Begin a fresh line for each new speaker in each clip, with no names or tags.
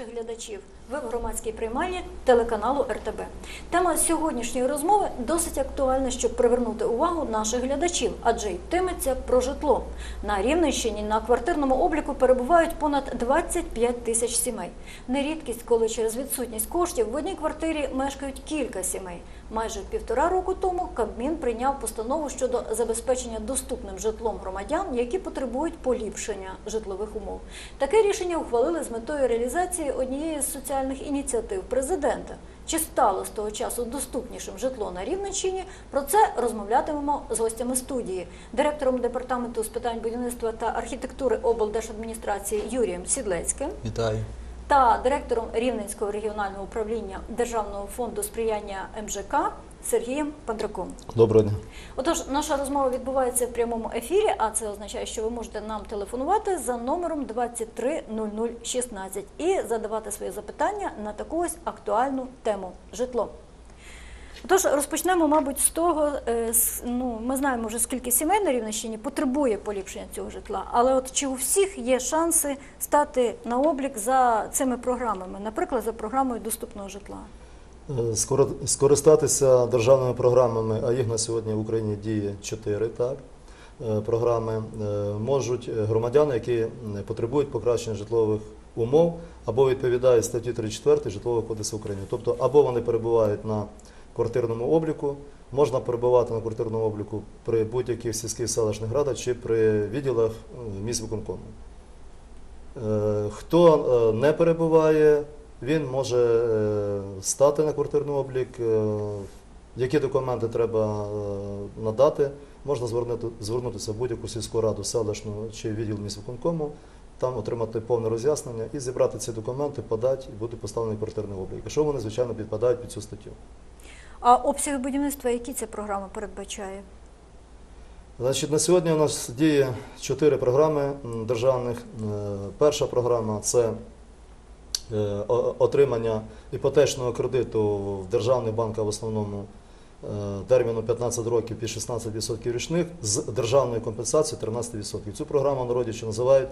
наших глядачів. Ви в громадській приймальні телеканалу РТБ. Тема сьогоднішньої розмови досить актуальна, щоб привернути увагу наших глядачів, адже йтиметься про житло. На Рівненщині на квартирному обліку перебувають понад 25 тисяч сімей. Нерідкість, коли через відсутність коштів в одній квартирі мешкають кілька сімей. Майже півтора року тому Кабмін прийняв постанову щодо забезпечення доступним житлом громадян, які потребують поліпшення житлових умов. Таке рішення ухвалили з метою реалізації однієї з соціальних ініціатив президента. Чи стало з того часу доступнішим житло на Рівненщині? Про це розмовлятимемо з гостями студії, директором департаменту з питань будівництва та архітектури облдержадміністрації Юрієм Сідлецьким
Вітаю.
Та директором Рівненського регіонального управління Державного фонду сприяння МЖК Сергієм Пандраком.
Доброго дня.
Отож, наша розмова відбувається в прямому ефірі, а це означає, що ви можете нам телефонувати за номером 230016 і задавати свої запитання на таку ось актуальну тему житло. Отож, розпочнемо, мабуть, з того, е, ну, ми знаємо вже скільки сімей на Рівненщині потребує поліпшення цього житла, але от чи у всіх є шанси стати на облік за цими програмами, наприклад, за програмою доступного житла?
Е, Скористатися державними програмами, а їх на сьогодні в Україні діє чотири так, е, програми, можуть громадяни, які потребують покращення житлових умов або відповідають статті 34 Житлового кодексу України. Тобто, або вони перебувають на квартирному обліку, можна перебувати на квартирному обліку при будь-яких сільських селищних радах чи при відділах е, міськвиконкому. Е, Хто е, не перебуває, він може е, стати на квартирний облік. Які документи треба надати, можна звернути, звернутися в будь-яку сільську раду, селищну чи відділ міськвиконкому, там отримати повне роз'яснення і зібрати ці документи, подати і буде поставлений квартирний облік. Якщо вони, звичайно, підпадають під цю статтю.
А обсяги будівництва, які ця програма передбачає?
Значить, на сьогодні у нас діє чотири програми державних. Е, Перша програма це е, отримання іпотечного кредиту в державний банк, а в основному е, терміну 15 років під 16% річних з державною компенсацією 13%. Цю програму народі називають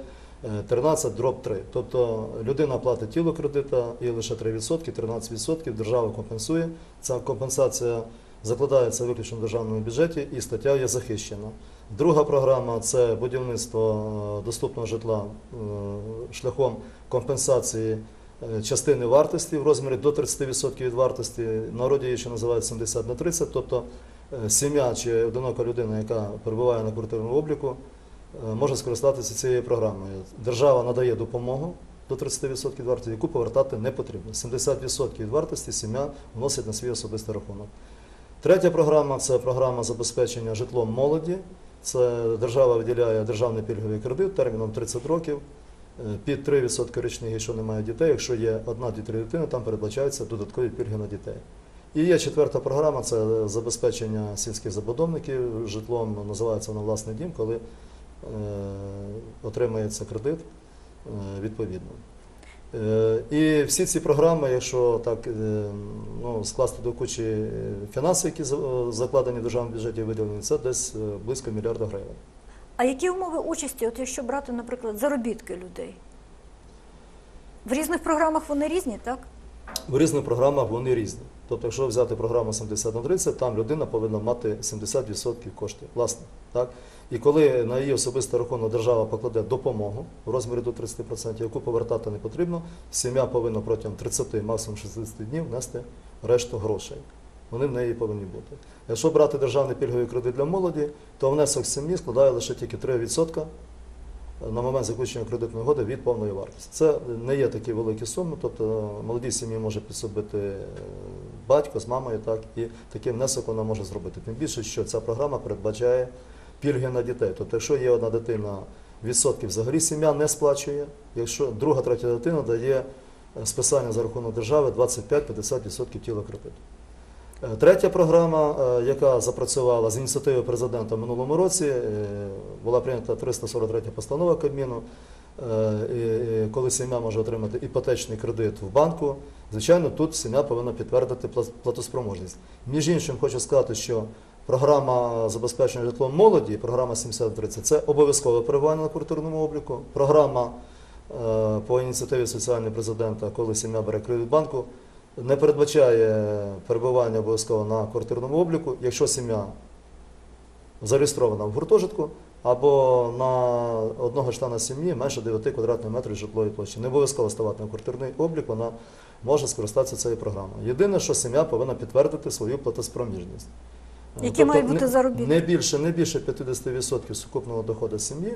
13 дроб 3. Тобто людина платить тіло кредита і лише 3%, 13% держава компенсує. Ця компенсація закладається виключно в державному бюджеті і стаття є захищена. Друга програма це будівництво е, доступного житла е, шляхом компенсації е, частини вартості в розмірі до 30% від вартості. Народі її ще називають 70 на 30, тобто сім'я чи одинока людина, яка перебуває на квартирному обліку, може скористатися цією програмою. Держава надає допомогу до 30% від вартості, яку повертати не потрібно. 70% від вартості сім'я вносить на свій особистий рахунок. Третя програма це програма забезпечення житлом молоді. Це держава виділяє державний пільговий кредит терміном 30 років е, під 3% річних, якщо немає дітей. Якщо є одна три дитини, там передбачаються додаткові пільги на дітей. І є четверта програма це забезпечення сільських забудовників житлом, називається на власний дім, коли е, отримується кредит е, відповідно. Е, І всі ці програми, якщо так ну, скласти до кучі фінанси, які закладені в державному бюджеті виділені, це десь близько мільярда гривень.
А які умови участі, от якщо брати, наприклад, заробітки людей? В різних програмах вони різні, так?
В різних програмах вони різні. Тобто, якщо взяти програму 70 на 30, там людина повинна мати 70% коштів, власне. Так? І коли на її особистий рахунок держава покладе допомогу в розмірі до 30%, яку повертати не потрібно, сім'я повинна протягом 30, максимум 60 днів внести решту грошей. Вони в неї повинні бути. Якщо брати державний пільговий кредит для молоді, то внесок сім'ї складає лише тільки 3% на момент заключення кредитної угоди від повної вартості. Це не є такі великі суми, тобто молодій сім'ї може підсобити е, батько з мамою, так і такий внесок вона може зробити. Тим більше, що ця програма передбачає пільги на дітей. Тобто, якщо є одна дитина, відсотків взагалі сім'я не сплачує. Якщо друга, третя дитина дає е, списання за рахунок держави 25-50% тіла кредиту. Е, Третя програма, е, яка запрацювала з ініціативи президента в минулому році, була прийнята 343 постанова Кабміну. Коли сім'я може отримати іпотечний кредит в банку, звичайно, тут сім'я повинна підтвердити платоспроможність. Між іншим, хочу сказати, що програма забезпечення житлом молоді, програма 7030 це обов'язкове перебування на квартирному обліку. Програма е, по ініціативі соціального президента, коли сім'я бере кредит банку, не передбачає перебування обов'язково на квартирному обліку, якщо сім'я зареєстрована в гуртожитку або на одного члена сім'ї менше 9 квадратних метрів житлової площі. Не обов'язково ставати на квартирний облік, вона може скористатися цією програмою. Єдине, що сім'я повинна підтвердити свою платоспроможність.
Які мають бути
не-
заробітки?
Не більше, не більше 50% сукупного доходу сім'ї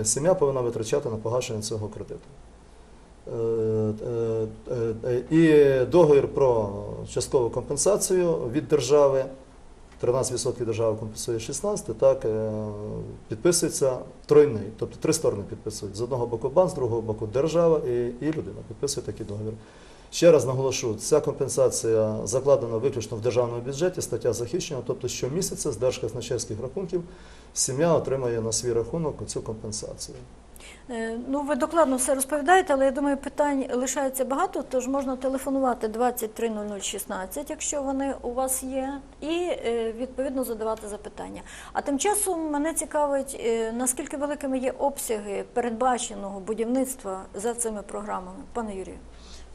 е, сім'я повинна витрачати на погашення цього кредиту. Е, е, І договір про часткову компенсацію від держави, 13% держава компенсує 16%, так, підписується тройний, тобто три сторони підписують. З одного боку банк, з другого боку держава і, і людина підписує такий договір. Ще раз наголошу, ця компенсація закладена виключно в державному бюджеті, стаття захищена, тобто щомісяця з держказначейських рахунків сім'я отримає на свій рахунок цю компенсацію.
Е, Ну, ви докладно все розповідаєте, але я думаю, питань лишається багато, тож можна телефонувати 230016, якщо вони у вас є, і е, відповідно задавати запитання. А тим часом мене цікавить, е, наскільки великими є обсяги передбаченого будівництва за цими програмами, пане Юрію.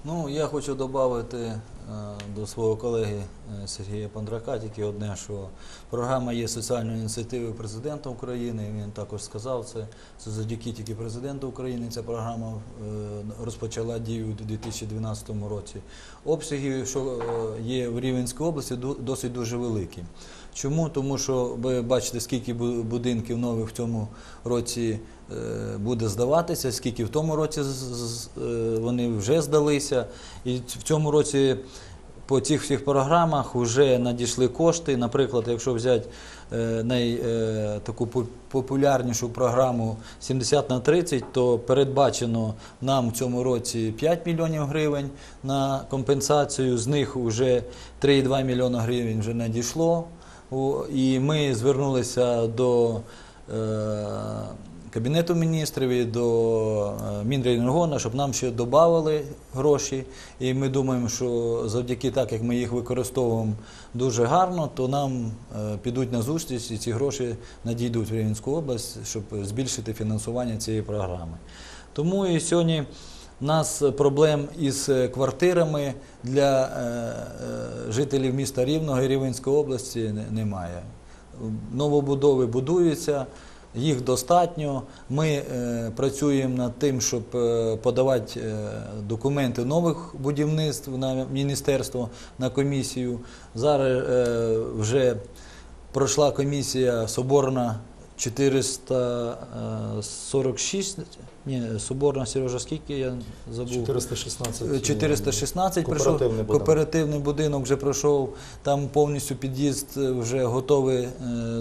Ну, я хочу додати е, до свого колеги е, Сергія Пандрака тільки одне, що програма є соціальною ініціативою президента України. Він також сказав це. Це завдяки тільки президенту України. Ця програма е, розпочала дію у 2012 році. Обсяги, що є в Рівенській області, досить дуже великі. Чому? Тому що ви бачите, скільки будинків нових в цьому році буде здаватися, скільки в тому році е, вони вже здалися. І в цьому році по цих всіх програмах вже надійшли кошти. Наприклад, якщо взяти е, най, е, таку популярнішу програму 70 на 30, то передбачено нам в цьому році 5 мільйонів гривень на компенсацію. З них вже 3,2 мільйона гривень вже надійшло. І ми звернулися до е, Кабінету міністрів і до е, Мінрейнгона, щоб нам ще додавали гроші. І ми думаємо, що завдяки так, як ми їх використовуємо дуже гарно, то нам е, підуть на зустріч і ці гроші надійдуть в Рівненську область, щоб збільшити фінансування цієї програми. Тому і сьогодні у нас проблем із е, квартирами для жителів міста Рівного і Рівненської області немає. Новобудови будуються, їх достатньо. Ми е, працюємо над тим, щоб е, подавати е, документи нових будівництв на міністерство, на комісію. Зараз вже пройшла комісія соборна 446, ні, соборна, Сережа, скільки я забув?
416.
416 пройшов,
Кооперативний будинок.
кооперативний будинок вже пройшов, там повністю під'їзд е, вже готовий е,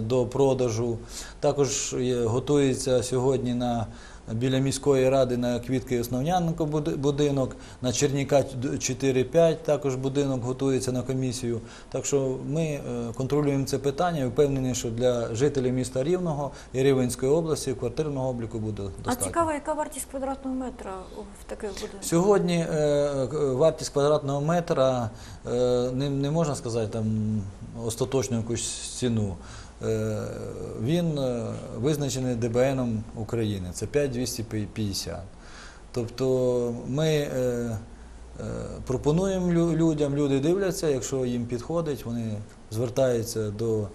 до продажу. Також готується сьогодні на біля міської ради на Квітки Основняненко буди- будинок, на Черніка 4-5 також будинок готується на комісію. Так що ми е, контролюємо це питання і впевнені, що для жителів міста Рівного і Рівенської області квартирного обліку буде достатньо.
А цікаво, яка вартість квадратного метра в таких будинках?
Сьогодні е, вартість квадратного метра е, не, не можна сказати там остаточну якусь ціну. Е, він е, визначений ДБНом України. Це 5250. Тобто ми е, пропонуємо людям, люди дивляться, якщо їм підходить, вони звертаються до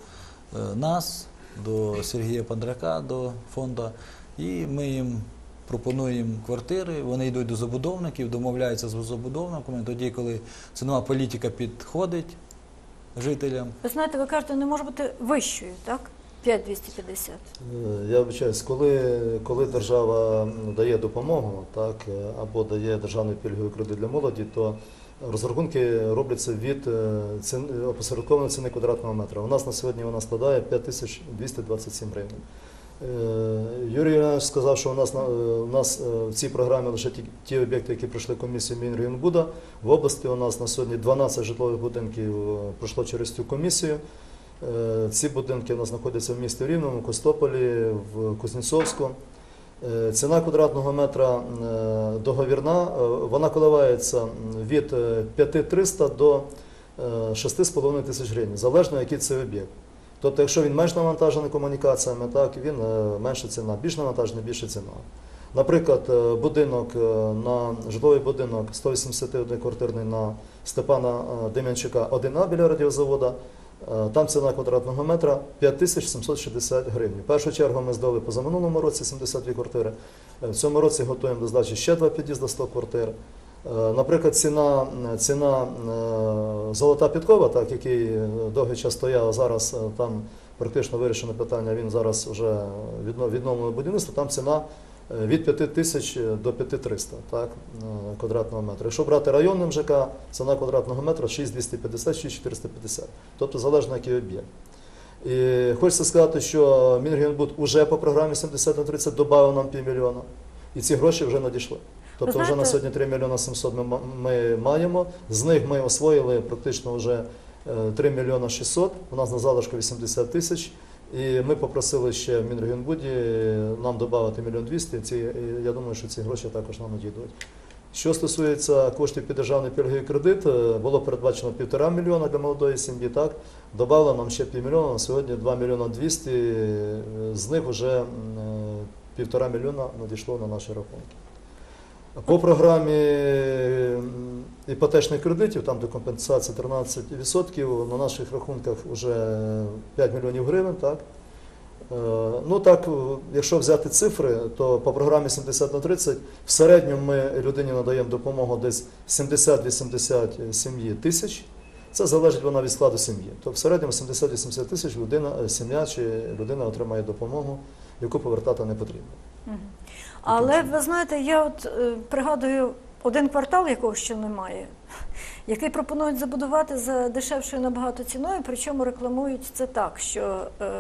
нас, до Сергія Пандрака, до фонду, і ми їм пропонуємо квартири, вони йдуть до забудовників, домовляються з забудовниками. Тоді, коли цінова політика підходить жителям,
Ви знаєте, ви кажете, не може бути вищою, так? 5250.
Е, Я вибачаюсь, коли, коли держава дає допомогу, так, е, або дає державний пільговий кредит для молоді, то розрахунки робляться від е, цін, опосередкованої ціни квадратного метра. У нас на сьогодні вона складає 5227 гривень. Е, Юрій Іванович сказав, що у нас, е, у нас е, в цій програмі лише ті, ті об'єкти, які пройшли комісію Мінрегіонбуда. В області у нас на сьогодні 12 житлових будинків пройшло через цю комісію. Ці будинки у нас знаходяться в місті Рівному, Костополі, в Кузнєцовську. Ціна квадратного метра договірна, вона коливається від е, 5300 до е, 6,5 тисяч гривень, залежно який це об'єкт. Тобто, якщо він менш навантажений комунікаціями, так він е, менша ціна, більш навантажений, більша ціна. Наприклад, е, будинок е, на житловий будинок 181 квартирний на Степана Дем'янчука 1А біля радіозавода. Там ціна квадратного метра 5760 гривень. В першу чергу ми здали позаминулому році 72 квартири. В цьому році готуємо до здачі ще два під'їзди 100 квартир. Е, Наприклад, ціна, ціна е, золота підкова, так, який е, довгий час стояв, зараз там практично вирішено питання, він зараз вже відно- відновлено будівництво, там ціна від 5 тисяч до 5300 так, квадратного метра. Якщо брати районним ЖК, ціна квадратного метра 6250 6450 тобто залежно який об'єкт. І хочеться сказати, що Мінрегіонбуд уже по програмі 70 на 30 додав нам півмільйона, і ці гроші вже надійшли. Тобто вже на сьогодні 3 мільйона 700 ми, ми маємо. З них ми освоїли практично вже е, 3 мільйона 600, у нас на залишку 80 тисяч. І ми попросили ще в Мінрегіонбуді нам додати мільйон 200. Ці, я думаю, що ці гроші також нам надійдуть. Що стосується коштів під державний пільговий кредит, е, було передбачено півтора мільйона для молодої сім'ї. Так додали нам ще півмільйона. На сьогодні 2 мільйона 200, е, З них вже е, півтора мільйона надійшло на наші рахунки. По програмі іпотечних кредитів, там де компенсація 13%, на наших рахунках вже 5 мільйонів гривень. Так? Е, Ну так, якщо взяти цифри, то по програмі 70 на 30 в середньому ми людині надаємо допомогу десь 70-80 сім'ї тисяч. Це залежить вона від складу сім'ї. Тобто в середньому 70-80 тисяч людина, е, сім'я чи людина отримає допомогу, яку повертати не потрібно.
Але ви знаєте, я от е, пригадую один квартал, якого ще немає, який пропонують забудувати за дешевшою набагато ціною, причому рекламують це так, що е,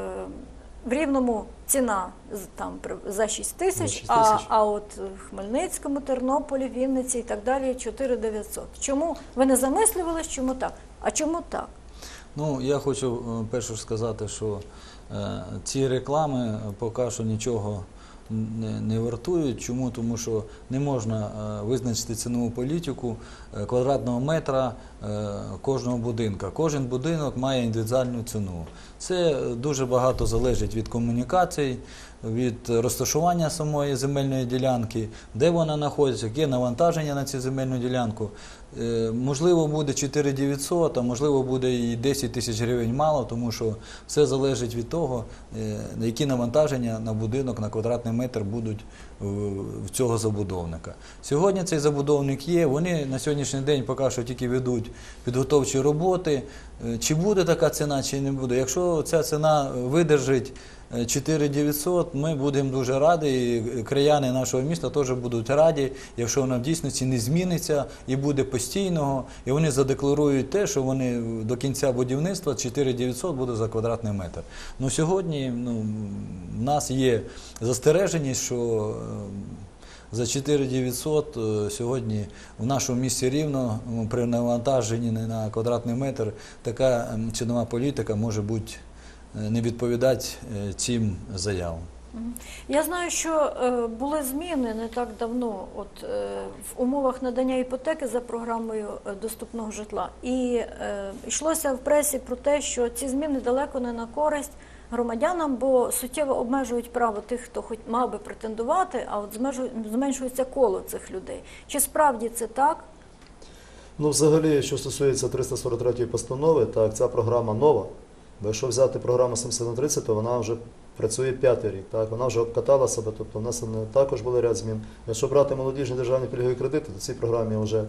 в рівному ціна там за 6 тисяч, а, а от в Хмельницькому, Тернополі, Вінниці і так далі 4 900. Чому ви не замислювались, чому так? А чому так?
Ну, я хочу е, перше ж сказати, що е, ці реклами поки що нічого не, вартують. Чому? Тому що не можна е, визначити цінову політику е, квадратного метра е, кожного будинка. Кожен будинок має індивідуальну ціну. Це дуже багато залежить від комунікацій, від розташування самої земельної ділянки, де вона знаходиться, яке навантаження на цю земельну ділянку. Е, Можливо, буде 4900, а можливо буде і 10 тисяч гривень мало, тому що все залежить від того, е, які навантаження на будинок на квадратний метр будуть е, в цього забудовника. Сьогодні цей забудовник є. Вони на сьогоднішній день поки що тільки ведуть підготовчі роботи. Чи буде така ціна, чи не буде. Якщо ця ціна видержить. Е, 4900, ми будемо дуже раді, і краяни нашого міста теж будуть раді, якщо вона в дійсності не зміниться і буде постійного, і вони задекларують те, що вони до кінця будівництва 4900 буде за квадратний метр. Ну сьогодні ну, в нас є застереженість, що е, за 4900 е, сьогодні в нашому місті рівно при навантаженні на квадратний метр така цінова політика може бути не відповідати е, цим заявам.
Я знаю, що е, були зміни не так давно, от е, в умовах надання іпотеки за програмою е, доступного житла, і е, йшлося в пресі про те, що ці зміни далеко не на користь громадянам, бо суттєво обмежують право тих, хто хоч мав би претендувати, а от зменшується коло цих людей. Чи справді це так?
Ну, взагалі, що стосується 343 постанови, так, ця програма нова. Бо якщо взяти програму 70 на 30, то вона вже працює п'ятий рік. Так? Вона вже обкатала себе, тобто внесені також були ряд змін. Якщо брати молодіжні державні пільгові кредити, то цій програмі вже е,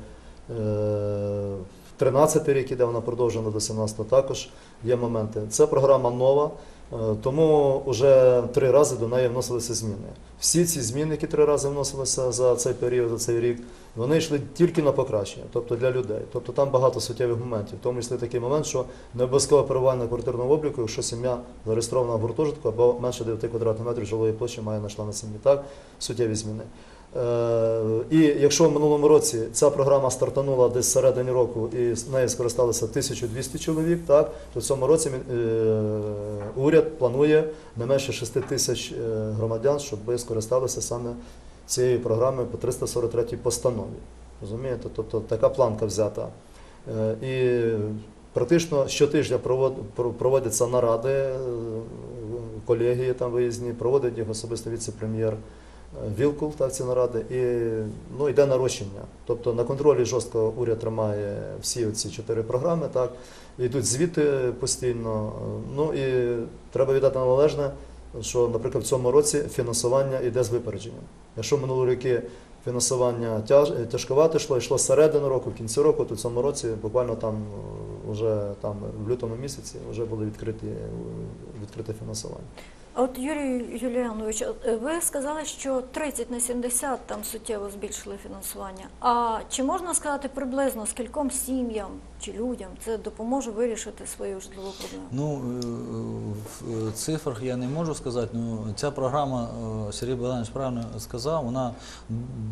в 13 рік іде, вона продовжена до 17 також є моменти. Це програма нова, е, тому вже три рази до неї вносилися зміни. Всі ці зміни, які три рази вносилися за цей період, за цей рік, вони йшли тільки на покращення, тобто для людей. Тобто там багато суттєвих моментів. В тому числі такий момент, що не обов'язково перебування на квартирному обліку, якщо сім'я зареєстрована в гуртожитку або менше 9 квадратних метрів жилої площі має на члена сім'ї. Так, суттєві зміни. Е, І якщо в минулому році ця програма стартанула десь середині року і з нею скористалися 1200 чоловік, так, то в цьому році е, уряд планує не менше 6 тисяч е, громадян, щоб скористалися саме цією програмою по 343 постанові. Розумієте? Тобто така планка взята. Е, І практично щотижня провод- проводяться наради, е, колегії там виїзні, проводить їх особисто віце-прем'єр. Вілкул, так ці наради, і ну, йде нарощення. Тобто на контролі жорстко уряд тримає всі ці чотири програми, так, йдуть звіти постійно. Ну і треба віддати належне, що, наприклад, в цьому році фінансування йде з випередженням. Якщо минулі роки фінансування тяж, тяжковато йшло, йшло середини року, в кінці року, то в цьому році буквально там е, вже там в лютому місяці вже були відкриті е, відкрите фінансування.
От Юрій Юліанович, е, ви сказали, що 30 на 70 там суттєво збільшили фінансування. А чи можна сказати приблизно скільком сім'ям чи людям це допоможе вирішити свою житлову проблему?
Ну, е, в е, цифрах я не можу сказати. Ну, ця програма, Сергій Богданович правильно сказав, вона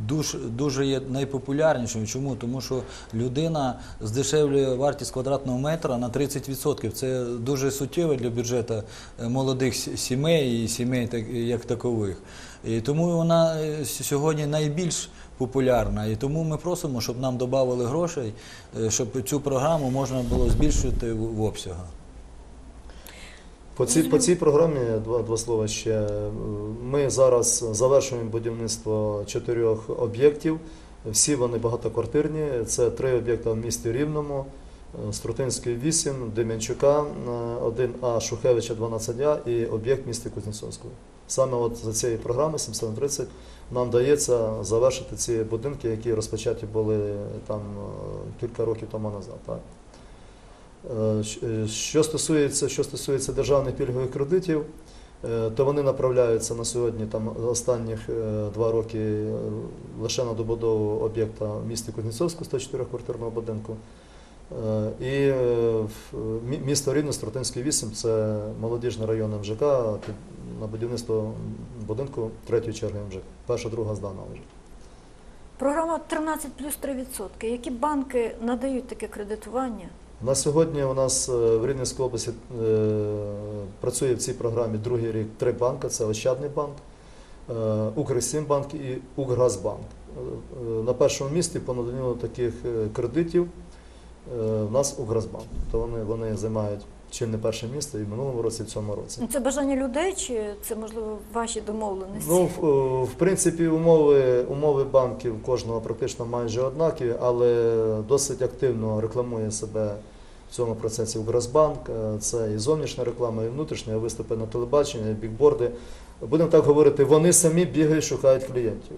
дуже, дуже є найпопулярнішою. Чому? Тому що людина здешевлює вартість квадратного метра на 30%. Це дуже суттєво для бюджету молодих сі- сімей і сімей як такових. І тому вона е, сьогодні найбільш популярна. І тому ми просимо, щоб нам додали грошей, е, щоб цю програму можна було збільшити в обсягах.
По цій, по цій програмі два, два слова ще. Ми зараз завершуємо будівництво чотирьох об'єктів. Всі вони багатоквартирні. Це три об'єкти в місті Рівному, е, Струтинський 8, Дем'янчука 1А, Шухевича 12А і об'єкт в місті Кузнєцовського. Саме от за цією програмою 730 нам вдається завершити ці будинки, які розпочаті були там е, кілька років тому назад. Так. Е, е, Що стосується, що стосується державних пільгових кредитів, е, то вони направляються на сьогодні, там останніх е, два роки е, лише на добудову об'єкта в місті Кузнєцовську 104-квартирного будинку. Е, І е, місто Рівне, Стротинський 8 це молодіжний район МЖК на будівництво будинку третьої черги МЖК. Перша, друга здана вже.
Програма 13 плюс 3%. Які банки надають таке кредитування?
На сьогодні у нас е, в Рівненській області працює в цій програмі другий рік три банки: це Ощадний банк, Укрсімбанк і Укргазбанк. На першому місці по наданню таких кредитів в нас Укргазбанк. То вони, вони займають чим не перше місце і в минулому році, і в цьому році.
Це бажання людей, чи це можливо ваші домовленості?
Ну, в, е, в принципі, умови, умови банків кожного практично майже однакові, але досить активно рекламує себе в цьому процесі Укргазбанк. Е, Це і зовнішня реклама, і внутрішня, і виступи на телебаченні, і бікборди. Будемо так говорити, вони самі бігають, шукають клієнтів.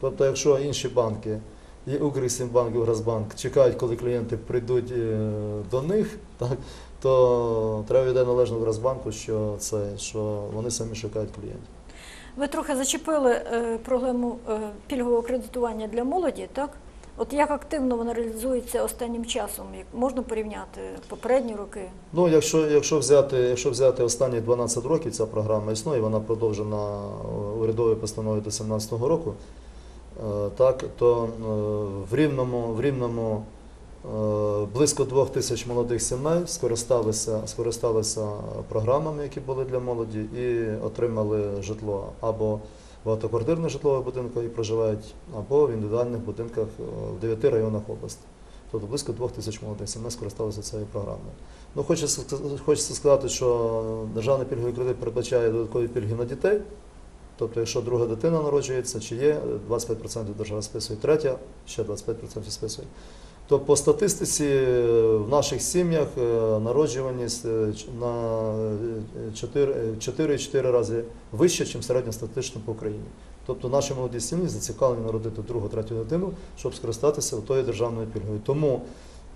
Тобто, якщо інші банки, і Укрсімбанк, і Укргазбанк чекають, коли клієнти прийдуть е, до них, так, то треба віддати належно Укргазбанку, що, це, що вони самі шукають клієнтів.
Ви трохи зачепили е, проблему е, пільгового кредитування для молоді, так? От як активно вона реалізується останнім часом? Як можна порівняти попередні роки?
Ну, якщо, якщо, взяти, якщо взяти останні 12 років, ця програма існує, вона продовжена урядовою постановою до 2017 року, так, то е, в Рівному, в Рівному е, близько двох тисяч молодих сімей скористалися, скористалися програмами, які були для молоді, і отримали житло або в багатоквартирних житлових будинках і проживають, або в індивідуальних будинках е, в 9 районах області. Тобто близько двох тисяч молодих сімей скористалися цією програмою. Ну, хочеться сказати, що державний пільговий кредит передбачає додаткові пільги на дітей. Тобто, якщо друга дитина народжується, чи є, 25% держава списує, третя, ще 25% списує. То по статистиці е, в наших сім'ях е, народжуваність е, на е, 4 е, 4,4 рази вища, ніж середньостатистично по Україні. Тобто наші молоді сім'ї зацікавлені народити другу, третю дитину, щоб скористатися тою державною пільгою. Тому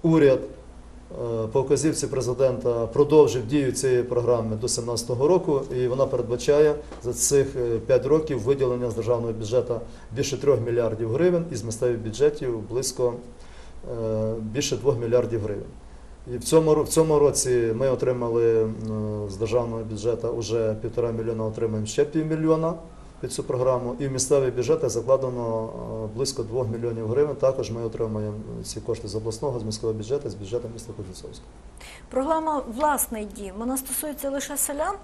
уряд по вказівці президента продовжив дію цієї програми до 2017 року, і вона передбачає за цих 5 років виділення з державного бюджету більше 3 мільярдів гривень і з місцевих бюджетів близько е, більше 2 мільярдів гривень. І в цьому, в цьому році ми отримали з державного бюджету вже півтора мільйона, отримаємо ще півмільйона під цю програму. І в місцеві бюджети закладено е, близько 2 мільйонів гривень. Також ми отримаємо ці кошти з обласного, з міського бюджету, з бюджету міста Кузнєцовського.
Програма Власний дім вона стосується лише селян.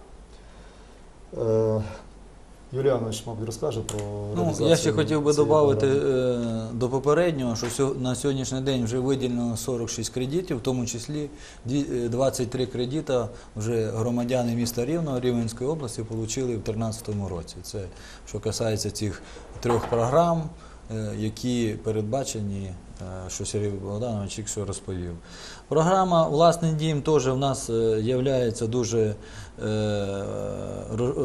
Е, Юліанович, мабуть, розкаже про
Ну,
реалізацію
я ще хотів би
цієї
додати
програми.
до попереднього, що сьо- на сьогоднішній день вже виділено 46 кредитів, в тому числі дві- е, 23 кредита вже громадяни міста Рівного Рівненської області отримали в 2013 році. Це що касається цих трьох програм, е, які передбачені, е, що Сергій Богданович тільки що розповів. Програма Власний дім теж в нас є дуже е,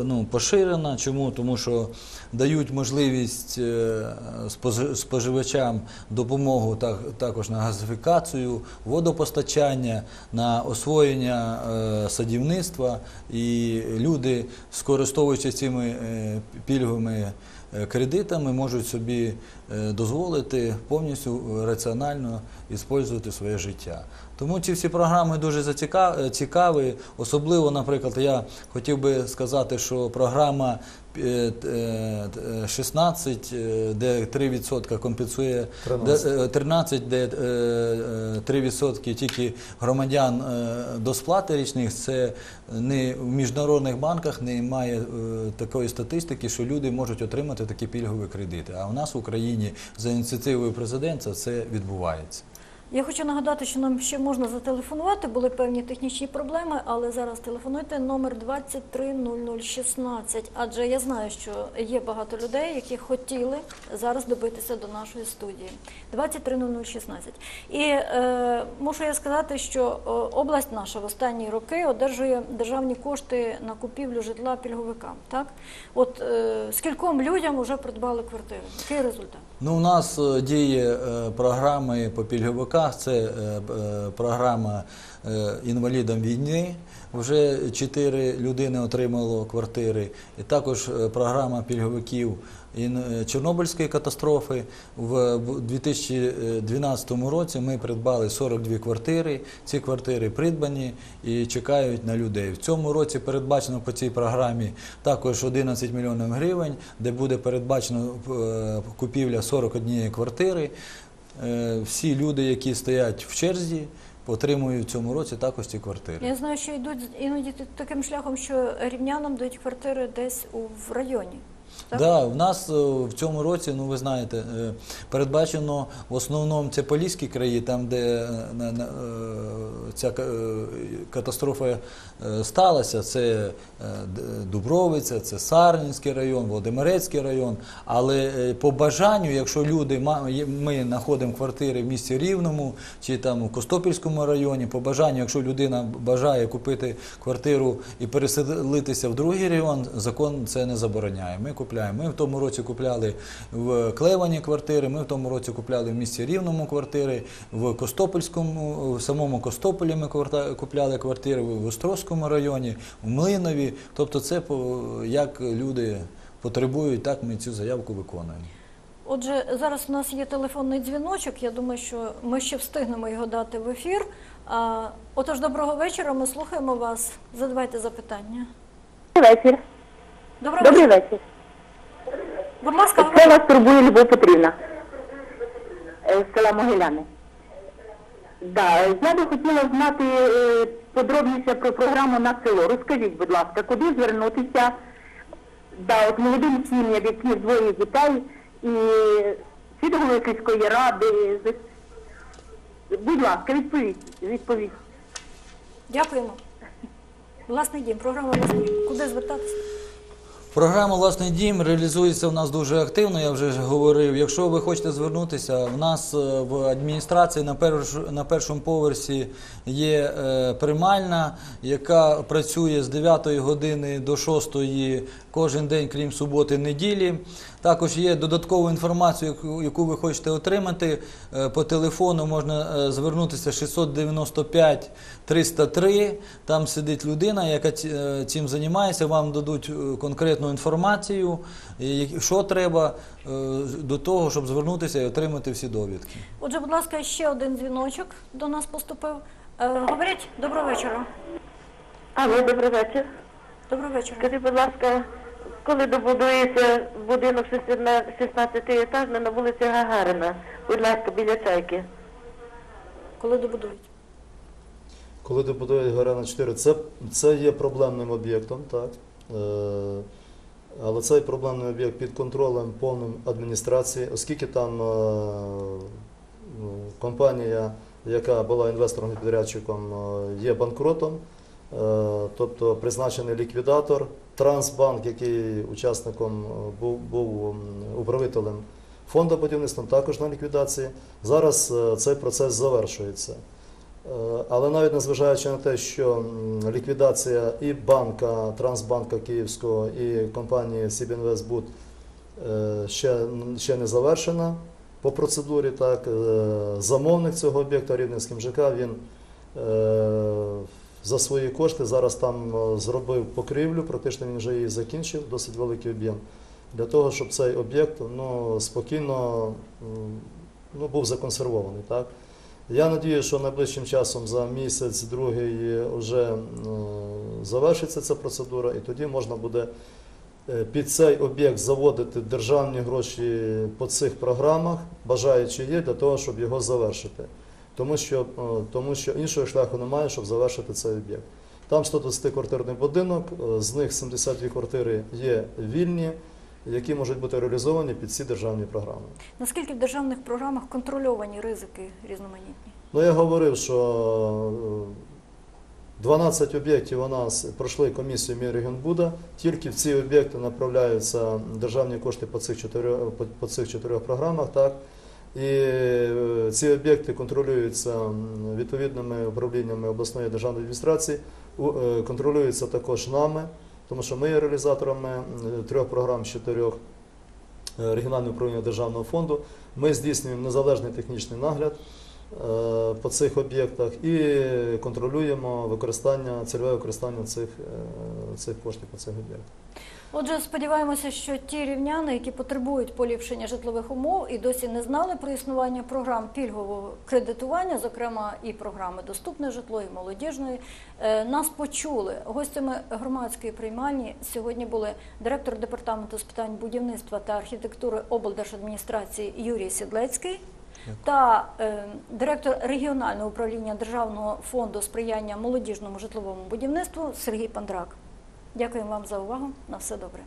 ну, поширена. Чому? Тому що дають можливість е, споживачам допомогу також на газифікацію, водопостачання, на освоєння е, садівництва. І люди, скористовуючись цими е, пільговими е, кредитами, можуть собі е, дозволити повністю раціонально використовувати своє життя. Тому ці всі програми дуже е, цікаві. Особливо, наприклад, я хотів би сказати, що програма е, е, е, 16, е, де 3% компенсує
13.
де, е, 13, де е, е, 3% тільки громадян е, до сплати річних, це не в міжнародних банках немає е, такої статистики, що люди можуть отримати такі пільгові кредити. А у нас в Україні за ініціативою президента це відбувається.
Я хочу нагадати, що нам ще можна зателефонувати. Були певні технічні проблеми, але зараз телефонуйте номер 230016, адже я знаю, що є багато людей, які хотіли зараз добитися до нашої студії. 230016. І е, мушу я сказати, що е, область наша в останні роки одержує державні кошти на купівлю житла пільговикам. Так, от е, скільком людям вже придбали квартири? Який результат?
Ну, у нас е, діє е, програми по пільговиках. Це е, е, програма е, інвалідам війни. Вже чотири людини отримало квартири. І також програма пільговиків Чорнобильської катастрофи. В в 2012 році ми придбали 42 квартири. Ці квартири придбані і чекають на людей. В цьому році передбачено по цій програмі також 11 мільйонів гривень, де буде передбачено купівля 41 квартири. Е, Всі люди, які стоять в черзі, отримують в цьому році також ці квартири.
Я знаю, що йдуть іноді таким шляхом, що рівнянам дають квартири десь в районі. Так?
Да, в нас е, в цьому році, ну ви знаєте, е, передбачено в основному це Поліські краї, там, де е, ця катастрофа сталася, це Дубровиця, це Сарненський район, Володимирецький район. Але по бажанню, якщо люди ми знаходимо квартири в місті Рівному чи там у Костопільському районі, по бажанню, якщо людина бажає купити квартиру і переселитися в другий район, закон це не забороняє. Ми купляємо. Ми в тому році купляли в Клевані квартири, ми в тому році купляли в місті Рівному квартири, в Костопільському, в самому Костополі ми купляли квартири, в Острозькому районі, в Млинові. Тобто, це як люди потребують, так ми цю заявку виконуємо.
Отже, зараз у нас є телефонний дзвіночок. Я думаю, що ми ще встигнемо його дати в ефір. Отож, доброго вечора. Ми слухаємо вас. Задавайте запитання.
Добрий вечір. Добрий вечір.
Будь ласка,
Це вас турбує Любов Петрівна е, з села Могиляни. Да, я би хотіла знати е, подробніше про програму на село. Розкажіть, будь ласка, куди звернутися? Да, от молодим сім'ям, які двоє дітей, і від голови ради. Будь ласка, відповідь. відповідь.
Дякуємо. Власний дім, програма власний дім. Куди звертатися?
Програма Власний дім реалізується у нас дуже активно, я вже говорив. Якщо ви хочете звернутися, в нас е, в адміністрації на, перш, на першому поверсі є е, приймальна, яка працює з 9 години до 6 кожен день, крім суботи неділі. Також є додаткова інформація, яку, ви хочете отримати. Е, По телефону можна е, звернутися 695 303. Там сидить людина, яка е, цим займається. Вам дадуть конкретну інформацію, що треба до того, щоб звернутися і отримати всі довідки.
Отже, будь ласка, ще один дзвіночок до нас поступив. Говоріть, доброго вечора.
Алло, добрий вечір.
Доброго вечора.
Скажіть, будь ласка, коли добудується будинок 16-етажний на вулиці Гагарина, будь ласка, біля чайки.
Коли добудують?
Коли добудують Гарана 4, це, це є проблемним об'єктом, так. Е, але цей проблемний об'єкт під контролем повним адміністрації, оскільки там е, ну, компанія, яка була інвестором і підрядчиком, е, є банкротом, тобто призначений ліквідатор, Трансбанк, який учасником е, був, був управителем фонду будівництва, також на ліквідації. Зараз е, цей процес завершується. Е, Але навіть незважаючи на те, що ліквідація і банка, Трансбанка Київського, і компанії Сібінвестбуд е, ще, ще не завершена по процедурі, так, е, замовник цього об'єкта Рівненський МЖК, він е, за свої кошти зараз там е, зробив покрівлю, практично він вже її закінчив, досить великий об'єм, для того, щоб цей об'єкт ну, спокійно ну, був законсервований. Так. Я надію, що найближчим часом за місяць, другий вже е, завершиться ця процедура, і тоді можна буде е, під цей об'єкт заводити державні гроші по цих програмах, бажаючи є, для того, щоб його завершити. Тому що, тому що іншого шляху немає, щоб завершити цей об'єкт. Там 120-квартирний будинок, з них 72 квартири є вільні, які можуть бути реалізовані під ці державні програми.
Наскільки в державних програмах контрольовані ризики різноманітні?
Ну, я говорив, що е, 12 об'єктів у нас пройшли комісію Мінрегіонбуда. Тільки в ці об'єкти направляються державні кошти по цих чотирьох, по цих чотирьох програмах. Так? І е, ці об'єкти контролюються відповідними управліннями обласної державної адміністрації, е, контролюються також нами, тому що ми є реалізаторами трьох програм з чотирьох е, регіонального управління державного фонду. Ми здійснюємо незалежний технічний нагляд по цих об'єктах і контролюємо використання, цільове використання цих, цих коштів по цих об'єктах.
Отже, сподіваємося, що ті рівняни, які потребують поліпшення житлових умов і досі не знали про існування програм пільгового кредитування, зокрема і програми Доступне житло і молодіжної, е, нас почули. Гостями громадської приймальні сьогодні були директор департаменту з питань будівництва та архітектури облдержадміністрації Юрій Сідлецький. Та е, директор регіонального управління Державного фонду сприяння молодіжному житловому будівництву Сергій Пандрак. Дякуємо вам за увагу. На все добре.